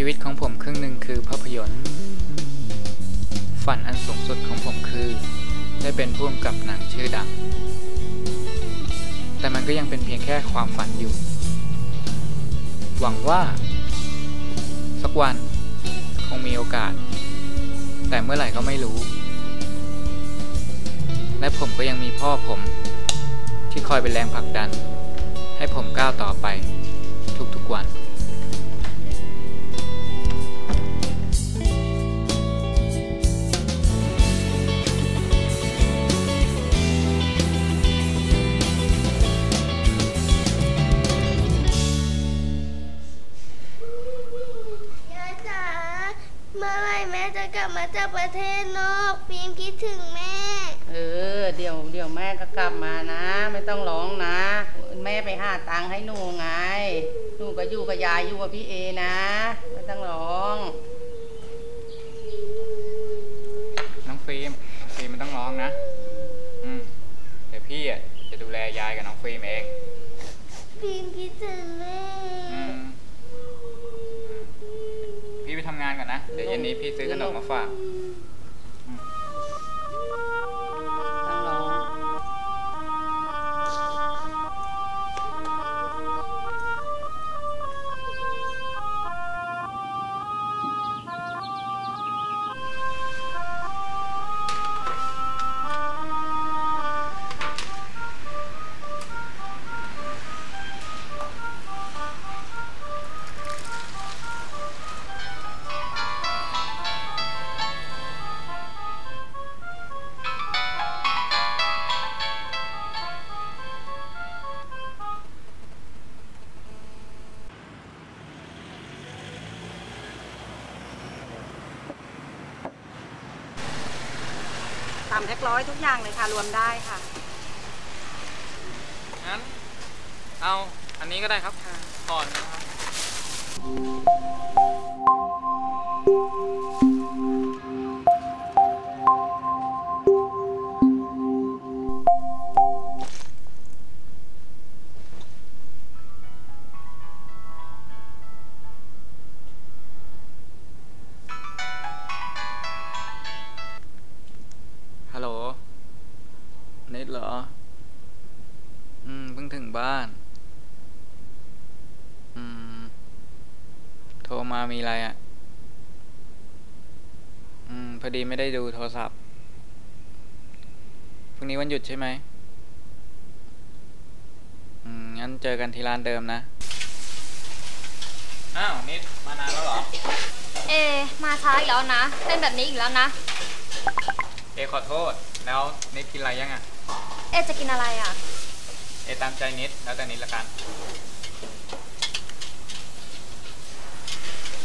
ชีวิตของผมครึ่งหนึ่งคือภาพยนตร์ ฝันอันสูงสุดของผมคือ ได้เป็นผู้กำกับหนังชื่อดัง แต่มันก็ยังเป็นเพียงแค่ความฝันอยู่ หวังว่า สักวัน คงมีโอกาส แต่เมื่อไหร่ก็ไม่รู้ และผมก็ยังมีพ่อผม ที่คอยเป็นแรงผลักดัน ให้ผมก้าวต่อไป ทุกๆวัน บมาจากประเทศนอกฟิล์มคิดถึงแม่ เออ เดี๋ยวเดี๋ยวแม่ก็กลับมานะ ไม่ต้องร้องนะ แม่ไปหาตังค์ให้หนูไงหนูก็อยู่กับยายอยู่กับพี่เอนะ ไม่ต้องร้อง น้องฟิล์มน้องฟิล์มมันต้องร้องนะ อืมเดี๋ยวพี่อะจะดูแลยายกับน้องฟิล์มเองฟิล์มคิดถึงแม่อืม พี่ไป ทำงานก่อนนะ เดี๋ยวเย็นนี้พี่ซื้อขนมมาฝากามแท็กร้อยทุกอย่างเลยค่ะรวมได้ค่ะ งั้น เอาอันนี้ก็ได้ครับค่ะก่อนนะครับ มามีอะไรอะ อืม พอดีไม่ได้ดูโทรศัพท์ พรุ่งนี้วันหยุดใช่ไหม อืม งั้นเจอกันที่ร้านเดิมนะ อ้าว นิด มานานแล้วเหรอ เอ มาช้าอีกแล้วนะ เป็นแบบนี้อีกแล้วนะ เอขอโทษ แล้วนิดกินอะไรยังอะ เอจะกินอะไรอะ เอตามใจนิด แล้วแต่นิดละกัน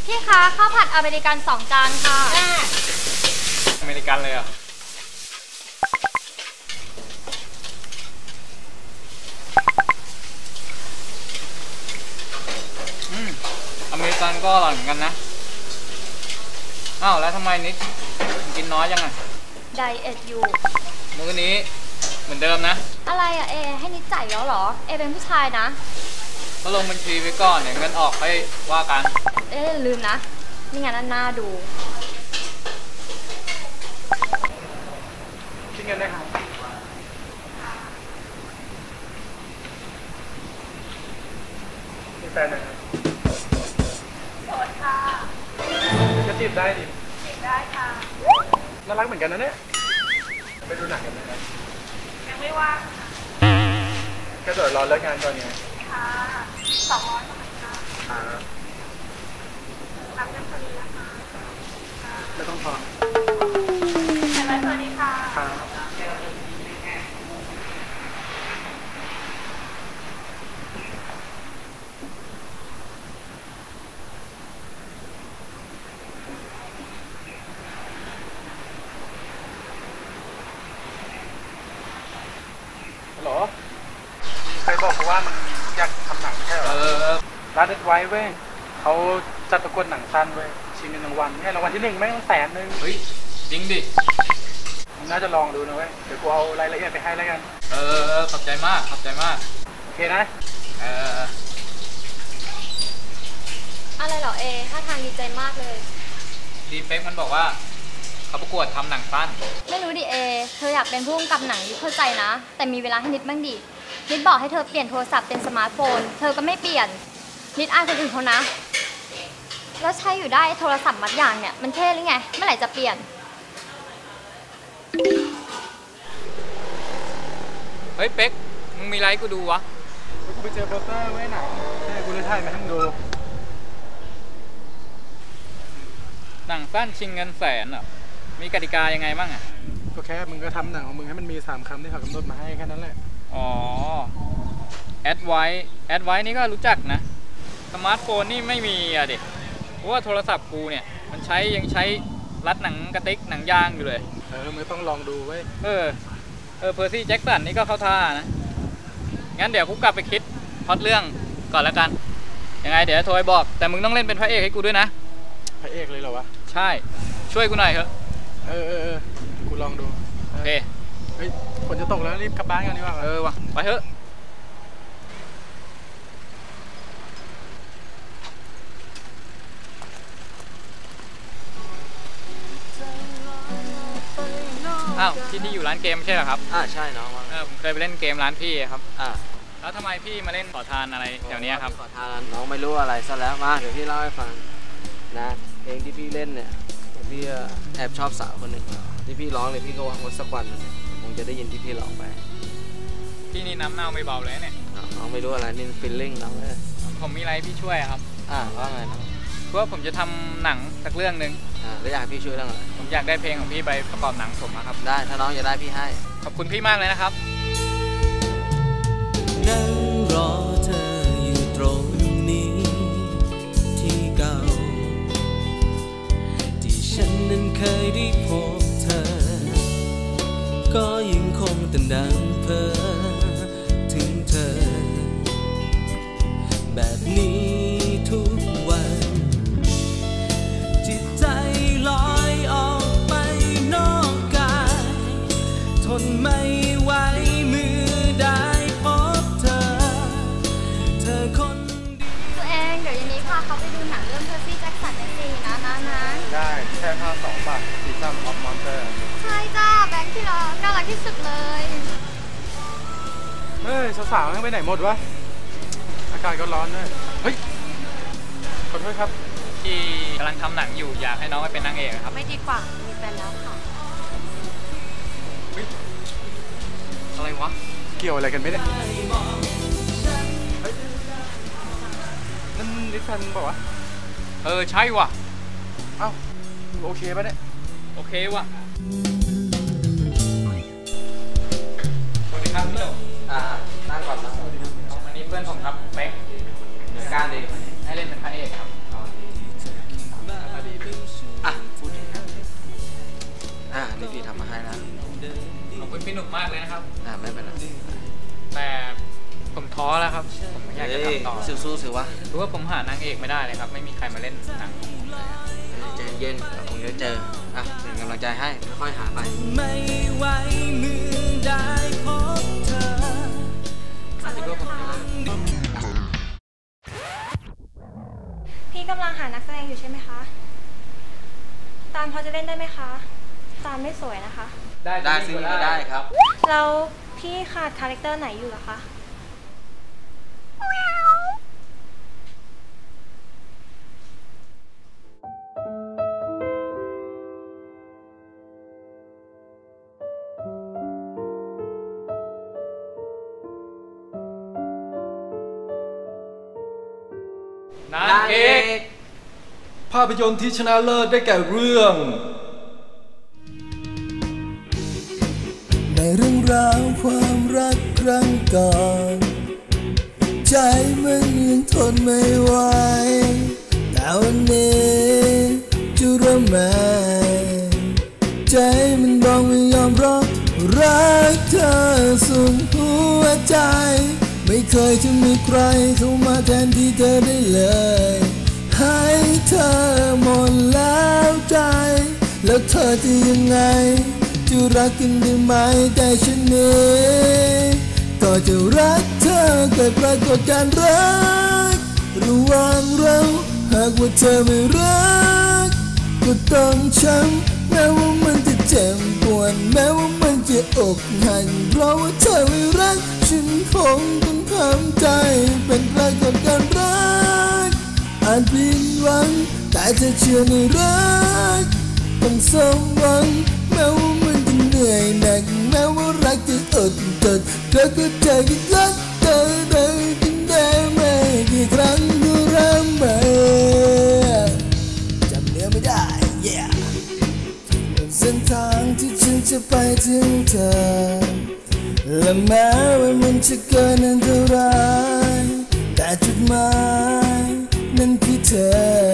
พี่คะข้าวผัดอเมริกันสองจานค่ะ อเมริกันเลยเหรอะอืมอเมริกันก็อร่อยเหมือนกันนะ อ้าว แล้วทำไมนิดกินน้อยยังอะไดเอทอยู่ มื้อนี้เหมือนเดิมนะอะไรอะเอ ให้นิดจ่ายแล้วเหรอ เอเป็นผู้ชายนะ ก็ลงบัญชีไว้ก่อนเดี๋ยวเงินออกไปว่ากัน เออย่าลืมนะ นี่งานน่าดู คิดเงินได้ครับมีแฟนไหมครับโสดค่ะก็จีบได้ดิจีบได้ค่ะ น่ารักเหมือนกันนะเนี่ย ไปดูหนังกันไหมครับยังไม่ว่างก็เดี๋ยวรอเลิกงานก่อนไงค่ะสองร้อยค่ะ รับเงินพอดีนะคะไม่ต้องทอนครับฮัลโหลใครบอกกูว่ามันอยากทำหนังใช่เหรอเออร้านเด็ดไว้เว้ยเขา จัดประกวดหนังสั้นเว้ยชิงเงินรางวัลให้รางวัลที่หนึ่งแม่งแสนหนึ่งเฮ้ยจริงดิมึงน่าจะลองดูนะเว้ยเดี๋ยวกูเอารายละเอียดไปให้แล้วกัน เออเออขอบใจมากขอบใจมาก โอเคนะ เออ อะไรเหรอเอเอท่าทางดีใจมากเลย ดีเป๊กมันบอกว่าเขาประกวดทำหนังสั้น ไม่รู้ดิเอ เธออยากเป็นผู้กำกับหนังนิดเข้าใจนะ แต่มีเวลาให้นิดบ้างดิ นิดบอกให้เธอเปลี่ยนโทรศัพท์เป็นสมาร์ทโฟน เธอก็ไม่เปลี่ยน นิดอายคนอื่นเขานะ แล้วใช้อยู่ได้โทรศัพท์มัดอย่างเนี่ย มันเท่หรือไง เมื่อไหร่จะเปลี่ยน เฮ้ย เป๊ก มึงมีอะไรให้กูดูวะ กูไปเจอโปสเตอร์ไว้ไหนใช่กูเลยถ่ายมาให้มึงดู หนังสั้นชิงเงินแสนเหรอมีกติกายังไงบ้างอะ ก็แค่มึงก็ทำหนังของมึงให้มันมี3คำที่เขากำหนดมาให้แค่นั้นแหละ อ๋อ แอดไว้ แอดไว้นี่ก็รู้จักนะ สมาร์ทโฟนนี่ไม่มีอะเด็ก เพราะว่าโทรศัพท์กูเนี่ยมันใช้ยังใช้รัดหนังกระติกหนังยางอยู่เลย เออมึงต้องลองดูไว้ยเออ เออเพอร์ซี่แจ็คสันนี่ก็เข้าท่านะ งั้นเดี๋ยวกูกลับไปคิดพล็อดเรื่องก่อนแล้วกัน ยังไงเดี๋ยวโทรไปบอก แต่มึงต้องเล่นเป็นพระเอกให้กูด้วยนะ พระเอกเลยเหรอวะ ใช่ ช่วยกูหน่อยเถอะ เออเออเออกูลองดู โอเค เฮ้ยฝนจะตกแล้วรีบกลับบ้านกันดีกว่า เออวะไปเถอะ อ้าวที่นี่อยู่ร้านเกมไม่ใช่เหรอครับอ่าใช่น้องว่าไงเออผมเคยไปเล่นเกมร้านพี่ครับอ่าแล้วทำไมพี่มาเล่นขอทานอะไรแถวเนี้ยครับ ขอทานน้องไม่รู้อะไรซะแล้วมาเดี๋ยวพี่เล่าให้ฟังนะเพลงที่พี่เล่นเนี่ยพี่แอบชอบสาวคนหนึ่งที่พี่ร้องเนี่ยพี่ก็หวังว่าสักวันหนึ่งเนี่ยคงจะได้ยินที่พี่ร้องไปพี่นี่น้ำเน่าไม่เบาเลยเนี่ยอะน้องไม่รู้อะไรนี่ฟิลลิ่งน้องเลยผมมีอะไรให้พี่ช่วยครับ อ่าว่าไงน้อง เพราะว่าผมจะทำหนังสักเรื่องหนึ่งอ่าแล้วอยากให้พี่ช่วยเรื่องอะไรผมอยากได้เพลงของพี่ไปประกอบหนังผมอะครับ ได้ถ้าน้องอยากได้พี่ให้ ขอบคุณพี่มากเลยนะครับนั่ ไม่ไหวเมื่อได้พบเธอ เธอคนดีตัวเองเดี๋ยวเย็นนี้พาเขาไปดูหนังเรื่อง Percy Jackson ได้สินะนะนะได้แค่ค่าสองบาทซีซั่นออฟมอนเตอร์ใช่จ้าแบงค์ที่รักน่ารักที่สุดเลย เฮ้ยสาวๆยังไปไหนหมดวะ อากาศก็ร้อนด้วยเฮ้ย ขอโทษครับ ที่กำลังทำหนังอยู่อยากให้น้องไปเป็นนางเอกอะครับ ไม่ดีกว่ามีแฟนแล้วค่ะอะไร วะ เกี่ยวอะไรกันไหมเนี่ยเฮ้ยนั่นลิซันบอกว่าเออใช่ว่ะ เอ้าโอเคปะเนี่ย โอเคว่ะสวัสดีครับพี่โดอ่านั่งก่อนนะอันนี้เพื่อนผมครับเป๊กการดีให้เล่นเป็นพระเอกครับ พี่หนุ่มมากเลยนะครับ อ่าไม่เป็นไรแต่ผมท้อแล้วครับ ผมไม่อยากจะเฮ้ยทำต่อสู้ๆสิวะรู้ว่าผมหานางเอกไม่ได้เลยครับ ไม่มีใครมาเล่นหนังของผมเลยอะเฮ้ยใจเย็นๆเราคงจะเจอ อะเป็นกำลังใจให้ค่อยๆหาไปไม่ไหวเมื่อได้พบเธอคิดว่าผมจะเล่นพี่กำลังหานักแสดงอยู่ใช่ไหมคะ ตาลพอจะเล่นได้ไหมคะ ตาลไม่สวยนะคะ ได้ได้ซึ่งก็ได้ครับแล้วพี่ขาดคาแรคเตอร์ไหนอยู่เหรอคะนางเอกภาพยนตร์ที่ชนะเลิศได้แก่เรื่อง ราวความรักครั้งก่อน ใจมันยังทนไม่ไหวแต่วันนี้จะเริ่มแม้ใจมันบอกไม่ยอมรับรักเธอสุดหัวใจ ไม่เคยจะมีใครเข้ามาแทนที่เธอได้เลย ให้เธอหมดแล้วใจ แล้วเธอจะยังไง จะรักกันได้ไหมแต่ฉันนี้ก็จะรักเธอเกิดปรากฏการณ์รัก ระหว่างเราหากว่าเธอไม่รัก ก็ต้องช้ำแม้ว่ามันจะเจ็บปวดแม้ว่ามันจะอกหักเพราะว่าเธอไม่รัก ฉันคงต้องทำใจเป็นไรากับการรักอาจผิดหวังแต่เธอเชื่อในรักต้องสมหวัง รักจะอดทนเธอก็ใจก็รักเธอได้กินได้ไม่กี่ครั้งก็เริ่มมาจำเนื้อไม่ได้ yeah เส้นทางที่ฉันจะไปถึงเธอ และแม้ว่ามันจะเกินอันตรายแต่จุดหมายนั้นคือเธอ